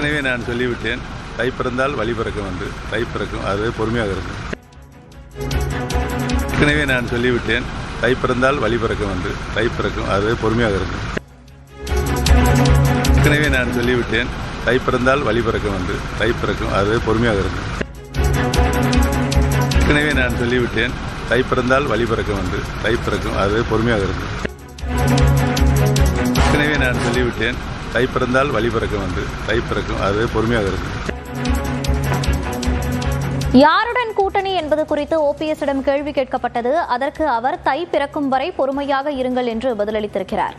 நான் சொல்லிவிட்டேன். தை பிறந்தால் வழி பிறக்கும் என்று. தை பிறக்கும் அது பொறுமையாக இருக்கும். ஏற்கனவே நான் சொல்லிவிட்டேன். தை பிறந்தால் வழி பிறக்கும் என்று. தை பிறக்கும் அது பொறுமையாக இருக்கும். ஏற்கனவே நான் சொல்லிவிட்டேன். தை பிறந்தால் வழி பிறக்கும் என்று. தை பிறக்கும் அது பொறுமையாக இருக்கும். ஏற்கனவே நான் சொல்லிவிட்டேன். தை பிறந்தால் வழி பிறக்கும் என்று. தை பிறக்கும் அது பொறுமையாக இருக்கும். விட்டேன் தை பிறந்தால் வழி பிறக்கும் வந்து தை பிறக்கும் அது பொறுமையாக இருக்கும் யாருடன் கூட்டணி என்பது குறித்து ஓபிஎஸ்ஸிடம் கேள்வி கேட்கப்பட்டது. அதற்கு அவர் தை பிறக்கும் வரை பொறுமையாக இருங்கள் என்று பதிலளித்திருக்கிறார்.